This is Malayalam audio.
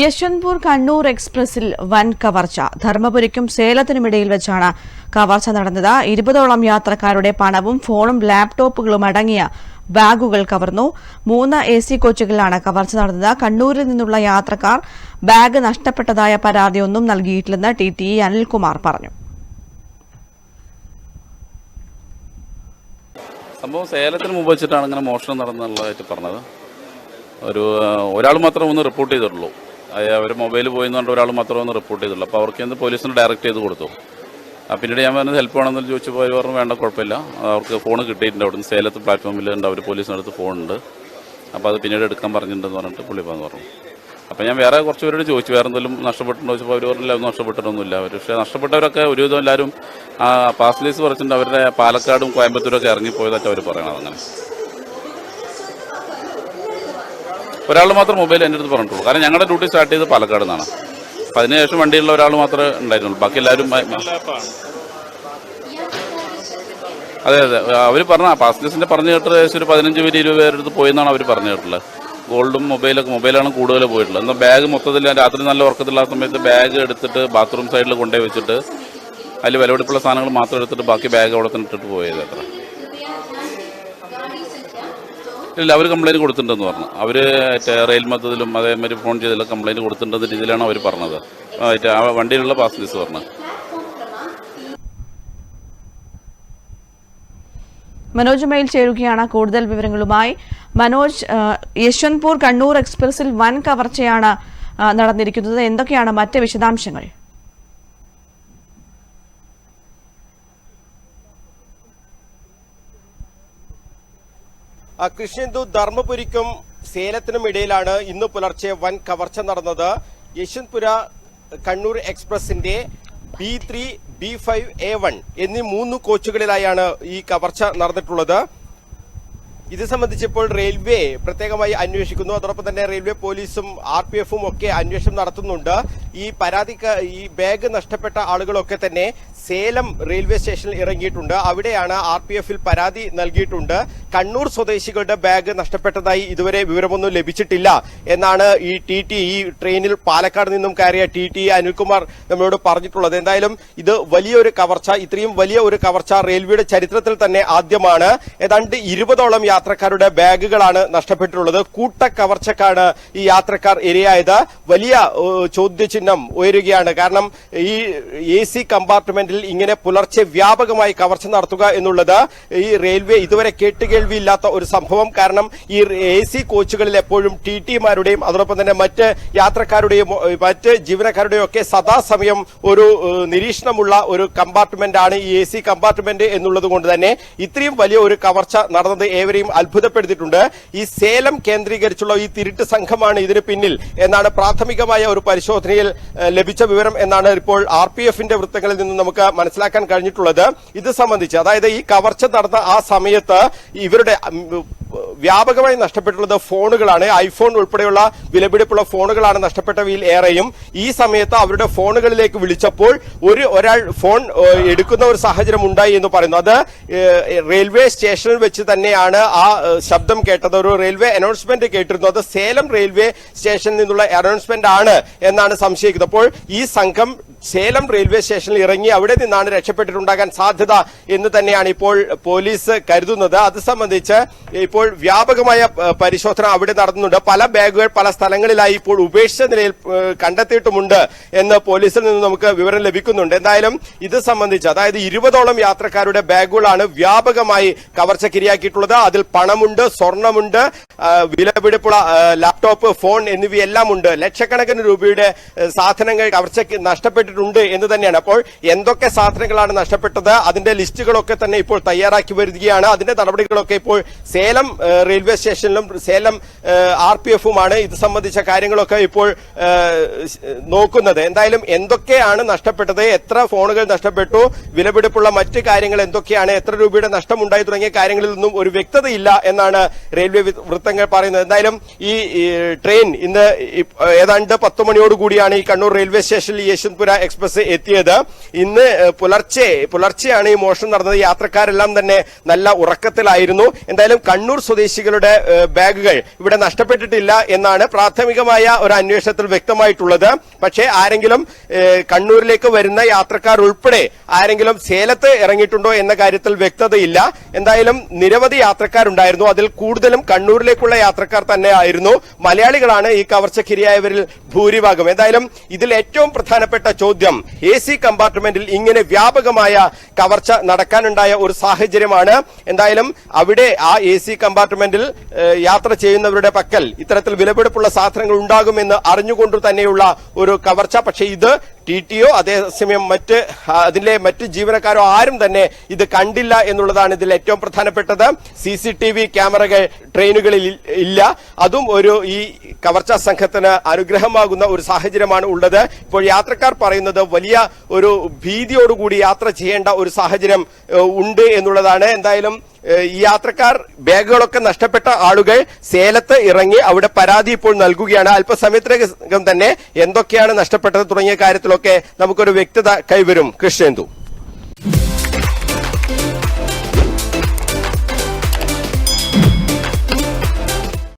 യശ്വന്ത്പൂർ കണ്ണൂർ എക്സ്പ്രസിൽ വൻ കവർച്ച. ധർമ്മപുരിക്കും സേലത്തിനുമിടയിൽ വെച്ചാണ് കവർച്ച നടന്നത്. ഇരുപതോളം യാത്രക്കാരുടെ പണവും ഫോണും ലാപ്ടോപ്പുകളും അടങ്ങിയ ബാഗുകൾ കവർന്നു. മൂന്ന് എ സി കോച്ചുകളിലാണ് കവർച്ച നടന്നത്. കണ്ണൂരിൽ നിന്നുള്ള യാത്രക്കാർ ബാഗ് നഷ്ടപ്പെട്ടതായ പരാതിയൊന്നും നൽകിയിട്ടില്ലെന്ന് ടി ടി അനിൽകുമാർ പറഞ്ഞു. സംഭവം സേലത്തിന് മുമ്പ് വെച്ചിട്ടാണ് ഇങ്ങനെ മോഷണം നടന്നുള്ളതായിട്ട് പറഞ്ഞത്. ഒരു ഒരാൾ മാത്രം ഒന്ന് റിപ്പോർട്ട് ചെയ്തിട്ടുള്ളൂ. അവർ മൊബൈൽ പോയി എന്ന് പറഞ്ഞ ഒരാൾ മാത്രം ഒന്ന് റിപ്പോർട്ട് ചെയ്തിട്ടുള്ളൂ അപ്പോൾ അവർക്ക് എന്ത് പോലീസിന് ഡയറക്റ്റ് ചെയ്ത് കൊടുത്തു. ആ പിന്നീട് ഞാൻ പറഞ്ഞത് ഹെൽപ്പ് വേണമെന്ന് ചോദിച്ചപ്പോൾ അവർ പറഞ്ഞു വേണ്ട കുഴപ്പമില്ല. അവർക്ക് ഫോൺ കിട്ടിയിട്ടുണ്ട് അവിടുന്ന്. സേലത്ത് പ്ലാറ്റ്ഫോമിൽ ഉണ്ട്. അവർ പോലീസിനടുത്ത് ഫോണുണ്ട് അപ്പോൾ അത് പിന്നീട് എടുക്കാൻ പറഞ്ഞിട്ടുണ്ടെന്ന് പറഞ്ഞിട്ട് പുള്ളി പറഞ്ഞു. അപ്പോൾ ഞാൻ വേറെ കുറച്ച് പേരോട് ചോദിച്ചു വേറെ എന്തെങ്കിലും നഷ്ടപ്പെട്ടിട്ടുണ്ടോ ചോദിച്ചപ്പോൾ അവർ പറഞ്ഞില്ല ഒന്നും നഷ്ടപ്പെട്ടിട്ടൊന്നുമില്ല. അവർ പക്ഷേ നഷ്ടപ്പെട്ടവരൊക്കെ ഒരുവിധം എല്ലാവരും പാസ്ലീസ് പറിച്ചിട്ടുണ്ട്. അവരുടെ പാലക്കാടും കോയമ്പത്തൂരൊക്കെ ഇറങ്ങിപ്പോയതായിട്ട് അവർ പറയണത് അങ്ങനെ ഒരാൾ മാത്രം മൊബൈൽ എന്റെ അടുത്ത് പറഞ്ഞിട്ടുള്ളൂ. കാരണം ഞങ്ങളുടെ ഡ്യൂട്ടി സ്റ്റാർട്ട് ചെയ്ത് പാലക്കാട് നിന്നാണ്. അപ്പം അതിനുശേഷം വണ്ടിയുള്ള ഒരാൾ മാത്രമേ ഉണ്ടായിരുന്നുള്ളൂ. ബാക്കി എല്ലാവരും അതെ അതെ. അവർ പറഞ്ഞ പാസഞ്ചേഴ്സിന്റെ പറഞ്ഞു കേട്ടത് ഏകദേശം ഒരു പതിനഞ്ച് പേര് ഇരുപത് പേരുടെ അടുത്ത് പോയെന്നാണ് അവർ പറഞ്ഞു കേട്ടുള്ളത് ഗോൾഡും മൊബൈലൊക്കെ മൊബൈലാണ് കൂടുതൽ പോയിട്ടുള്ളത്. എന്നാൽ ബാഗ് മൊത്തത്തിൽ രാത്രി നല്ല ഉറക്കത്തിലുള്ള സമയത്ത് ബാഗ് എടുത്തിട്ട് ബാത്റൂം സൈഡിൽ കൊണ്ടുപോയി വെച്ചിട്ട് അതിൽ വിലപിടിപ്പുള്ള സാധനങ്ങൾ മാത്രം എടുത്തിട്ട് ബാക്കി ബാഗ് അവിടെ തന്നെ ഇട്ടിട്ട് പോയത് അത്ര. ഇല്ല അവർ കംപ്ലൈന്റ് കൊടുത്തിട്ടുണ്ടെന്ന് പറഞ്ഞു. അവർ റെയിൽ മൊത്തത്തിലും അതേമാതിരി ഫോൺ ചെയ്തില്ല കംപ്ലൈന്റ് കൊടുത്തിട്ടുണ്ടെന്ന രീതിയിലാണ് അവർ പറഞ്ഞത്. ആ, വണ്ടിയിലുള്ള പാസഞ്ചേഴ്സ് പറഞ്ഞത് മനോജ് ചേരുകയാണ് കൂടുതൽ വിവരങ്ങളുമായി. മനോജ് യശ്വന്ത്പൂർ കണ്ണൂർ എക്സ്പ്രസിൽ വൻ കവർച്ചയാണ് നടന്നിരിക്കുന്നത്. എന്തൊക്കെയാണ് മറ്റ് വിശദാംശങ്ങൾ? കൃഷ്ണന്തു ധർമ്മപുരിക്കും സേലത്തിനും ഇടയിലാണ് ഇന്ന് പുലർച്ചെ വൻ കവർച്ച നടന്നത്. Yeshwantpur Kannur എക്സ്പ്രസിന്റെ B three B five A one എന്നീ മൂന്ന് കോച്ചുകളിലായാണ് ഈ കവർച്ച നടന്നിട്ടുള്ളത്. ഇത് സംബന്ധിച്ച് ഇപ്പോൾ റെയിൽവേ പ്രത്യേകമായി അന്വേഷിക്കുന്നു. അതോടൊപ്പം തന്നെ റെയിൽവേ പോലീസും ആർ പി എഫും ഒക്കെ അന്വേഷണം നടത്തുന്നുണ്ട്. ഈ പരാതി ഈ ബാഗ് നഷ്ടപ്പെട്ട ആളുകളൊക്കെ തന്നെ സേലം റെയിൽവേ സ്റ്റേഷനിൽ ഇറങ്ങിയിട്ടുണ്ട്. അവിടെയാണ് ആർ പി എഫിൽ പരാതി നൽകിയിട്ടുണ്ട്. കണ്ണൂർ സ്വദേശികളുടെ ബാഗ് നഷ്ടപ്പെട്ടതായി ഇതുവരെ വിവരമൊന്നും ലഭിച്ചിട്ടില്ല എന്നാണ് ഈ ടി ടി ഈ ട്രെയിനിൽ പാലക്കാട് നിന്നും കയറിയ ടി ടി അനിൽകുമാർ നമ്മളോട് പറഞ്ഞിട്ടുള്ളത്. എന്തായാലും ഇത് വലിയൊരു കവർച്ച ഇത്രയും വലിയ ഒരു കവർച്ച റെയിൽവേയുടെ ചരിത്രത്തിൽ തന്നെ ആദ്യമാണ്. ഏതാണ്ട് ഇരുപതോളം യാത്രക്കാരുടെ ബാഗുകളാണ് നഷ്ടപ്പെട്ടിട്ടുള്ളത്. കൂട്ട കവർച്ചക്കാണ് ഈ യാത്രക്കാർ ഇരയായത്. വലിയ ഏഹ്, ചോദ്യചിഹ്നം ഉയരുകയാണ്. കാരണം ഈ എ സി കമ്പാർട്ട്മെന്റിൽ ഇങ്ങനെ പുലർച്ചെ വ്യാപകമായി കവർച്ച നടത്തുക എന്നുള്ളത് ഈ റെയിൽവേ ഇതുവരെ കേട്ടുകേൾവിയില്ലാത്ത ഒരു സംഭവം. കാരണം ഈ എ സി കോച്ചുകളിൽ എപ്പോഴും ടി ടിമാരുടെയും അതോടൊപ്പം തന്നെ മറ്റ് യാത്രക്കാരുടെയും മറ്റ് ജീവനക്കാരുടെയും ഒക്കെ സദാസമയം ഒരു നിരീക്ഷണമുള്ള ഒരു കമ്പാർട്ട്മെന്റ് ആണ് ഈ എ സി കമ്പാർട്ട്മെന്റ് എന്നുള്ളത് കൊണ്ട് തന്നെ ഇത്രയും വലിയ ഒരു കവർച്ച നടന്നത് ഏവരെയും അത്ഭുതപ്പെടുത്തിയിട്ടുണ്ട്. ഈ സേലം കേന്ദ്രീകരിച്ചുള്ള ഈ തിരുട്ട് സംഘമാണ് ഇതിന് പിന്നിൽ. എന്നാണ് പ്രാഥമികമായ ഒരു പരിശോധനയിൽ ലഭിച്ച വിവരം എന്നാണ് ഇപ്പോൾ ആർ പി എഫിന്റെ വൃത്തങ്ങളിൽ നിന്ന് നമുക്ക് മനസ്സിലാക്കാൻ കഴിഞ്ഞിട്ടുള്ളത്. ഇത് സംബന്ധിച്ച് അതായത് ഈ കവർച്ച നടന്ന ആ സമയത്ത് ഇവരുടെ വ്യാപകമായി നഷ്ടപ്പെട്ടുള്ളത് ഫോണുകളാണ്. ഐഫോൺ ഉൾപ്പെടെയുള്ള വിലപിടിപ്പുള്ള ഫോണുകളാണ് നഷ്ടപ്പെട്ടവയിൽ ഏറെയും. ഈ സമയത്ത് അവരുടെ ഫോണുകളിലേക്ക് വിളിച്ചപ്പോൾ ഒരു ഒരാൾ ഫോൺ എടുക്കുന്ന ഒരു സാഹചര്യം ഉണ്ടായി എന്ന് പറയുന്നു. അത് റെയിൽവേ സ്റ്റേഷനിൽ വെച്ച് തന്നെയാണ് ആ ശബ്ദം കേട്ടത്. ഒരു റെയിൽവേ അനൗൺസ്മെന്റ് കേട്ടിരുന്നു. അത് സേലം റെയിൽവേ സ്റ്റേഷനിൽ നിന്നുള്ള അനൗൺസ്മെന്റ് ആണ് എന്നാണ് സംശയിക്കുന്നത്. അപ്പോൾ ഈ സംഘം സേലം റെയിൽവേ സ്റ്റേഷനിൽ ഇറങ്ങി അവിടെ നിന്നാണ് രക്ഷപ്പെട്ടിട്ടുണ്ടാകാൻ സാധ്യത എന്ന് തന്നെയാണ് ഇപ്പോൾ പോലീസ് കരുതുന്നത്. അത് സംബന്ധിച്ച് ഇപ്പോൾ വ്യാപകമായ പരിശോധന അവിടെ നടത്തുന്നുണ്ട് പല ബാഗുകൾ പല സ്ഥലങ്ങളിലായി ഇപ്പോൾ ഉപേക്ഷിച്ച നിലയിൽ കണ്ടെത്തിയിട്ടുമുണ്ട് എന്ന് പോലീസിൽ നിന്ന് നമുക്ക് വിവരം ലഭിക്കുന്നുണ്ട്. എന്തായാലും ഇത് സംബന്ധിച്ച് അതായത് ഇരുപതോളം യാത്രക്കാരുടെ ബാഗുകളാണ് വ്യാപകമായി കവർച്ചക്കിരിയാക്കിയിട്ടുള്ളത്. അതിൽ പണമുണ്ട് സ്വർണമുണ്ട് വിലപിടിപ്പുള്ള ലാപ്ടോപ്പ് ഫോൺ എന്നിവയെല്ലാം ഉണ്ട് ലക്ഷക്കണക്കിന് രൂപയുടെ സാധനങ്ങൾ കവർച്ചയ്ക്ക് നഷ്ടപ്പെട്ടിട്ടുണ്ട് എന്ന് തന്നെയാണ്. അപ്പോൾ എന്തൊക്കെ സാധനങ്ങളാണ് നഷ്ടപ്പെട്ടത്? അതിന്റെ ലിസ്റ്റുകളൊക്കെ തന്നെ ഇപ്പോൾ തയ്യാറാക്കി വരികയാണ്. അതിന്റെ നടപടികളൊക്കെ ഇപ്പോൾ സേലം റെയിൽവേ സ്റ്റേഷനിലും സേലം ആർ പി എഫുമാണ് ഇത് സംബന്ധിച്ച കാര്യങ്ങളൊക്കെ ഇപ്പോൾ നോക്കുന്നത്. എന്തായാലും എന്തൊക്കെയാണ് നഷ്ടപ്പെട്ടത്? എത്ര ഫോണുകൾ നഷ്ടപ്പെട്ടു? വിലപിടിപ്പുള്ള മറ്റ് കാര്യങ്ങൾ എന്തൊക്കെയാണ്? എത്ര രൂപയുടെ നഷ്ടമുണ്ടായി തുടങ്ങിയ കാര്യങ്ങളിൽ നിന്നും ഒരു വ്യക്തതയില്ല എന്നാണ് റെയിൽവേ വൃത്തങ്ങൾ പറയുന്നത്. എന്തായാലും ഈ ട്രെയിൻ ഇന്ന് ഏതാണ്ട് പത്ത് മണിയോടുകൂടിയാണ് ഈ കണ്ണൂർ റെയിൽവേ സ്റ്റേഷനിൽ യശ്വന്ത്പുര എക്സ്പ്രസ് എത്തിയത്. ഇന്ന് പുലർച്ചെ പുലർച്ചെയാണ് ഈ മോഷണം നടന്നത്. യാത്രക്കാരെല്ലാം തന്നെ നല്ല ഉറക്കത്തിലായിരുന്നു. എന്തായാലും കണ്ണൂർ സ്വദേശികളുടെ ബാഗുകൾ ഇവിടെ നഷ്ടപ്പെട്ടിട്ടില്ല എന്നാണ് പ്രാഥമികമായ ഒരു അന്വേഷണത്തിൽ വ്യക്തമായിട്ടുള്ളത്. പക്ഷേ ആരെങ്കിലും കണ്ണൂരിലേക്ക് വരുന്ന യാത്രക്കാർ ഉൾപ്പെടെ ആരെങ്കിലും സേലത്ത് ഇറങ്ങിയിട്ടുണ്ടോ എന്ന കാര്യത്തിൽ വ്യക്തതയില്ല. എന്തായാലും നിരവധി യാത്രക്കാരുണ്ടായിരുന്നു. അതിൽ കൂടുതലും കണ്ണൂരിലേക്കുള്ള യാത്രക്കാർ തന്നെ ആയിരുന്നു. മലയാളികളാണ് ഈ കവർച്ചക്കിരിയായവരിൽ ഭൂരിഭാഗം. എന്തായാലും ഇതിൽ ഏറ്റവും പ്രധാനപ്പെട്ട ചോദ്യം എ സി കമ്പാർട്ട്മെന്റിൽ ഇങ്ങനെ വ്യാപകമായ കവർച്ച നടക്കാനുണ്ടായ ഒരു സാഹചര്യമാണ്. എന്തായാലും അവിടെ ആ എ സി കമ്പാർട്ട്മെന്റിൽ യാത്ര ചെയ്യുന്നവരുടെ പക്കൽ ഇത്തരത്തിൽ വിലപിടിപ്പുള്ള സാധനങ്ങൾ ഉണ്ടാകുമെന്ന് അറിഞ്ഞുകൊണ്ട് തന്നെയുള്ള ഒരു കവർച്ച. പക്ഷേ ഇത് ടി ടിയോ അതേസമയം മറ്റ് അതിലെ മറ്റ് ജീവനക്കാരോ ആരും തന്നെ ഇത് കണ്ടില്ല എന്നുള്ളതാണ് ഇതിൽ ഏറ്റവും പ്രധാനപ്പെട്ടത്. സി സി ടി വി ക്യാമറകൾ ട്രെയിനുകളിൽ ഇല്ല. അതും ഒരു ഈ കവർച്ചാ സംഘത്തിന് അനുഗ്രഹമാകുന്ന ഒരു സാഹചര്യമാണ് ഉള്ളത്. ഇപ്പോൾ യാത്രക്കാർ പറയുന്നത് വലിയ ഒരു ഭീതിയോടുകൂടി യാത്ര ചെയ്യേണ്ട ഒരു സാഹചര്യം ഉണ്ട് എന്നുള്ളതാണ്. എന്തായാലും ഈ യാത്രക്കാർ ബാഗുകളൊക്കെ നഷ്ടപ്പെട്ട ആളുകൾ സേലത്ത് ഇറങ്ങി അവിടെ പരാതി ഇപ്പോൾ നൽകുകയാണ്. അല്പസമയത്തിനകം തന്നെ എന്തൊക്കെയാണ് നഷ്ടപ്പെട്ടത് തുടങ്ങിയ കാര്യങ്ങളിലൊക്കെ നമുക്കൊരു വ്യക്തത കൈവരും. കൃഷ്ണേന്ദു.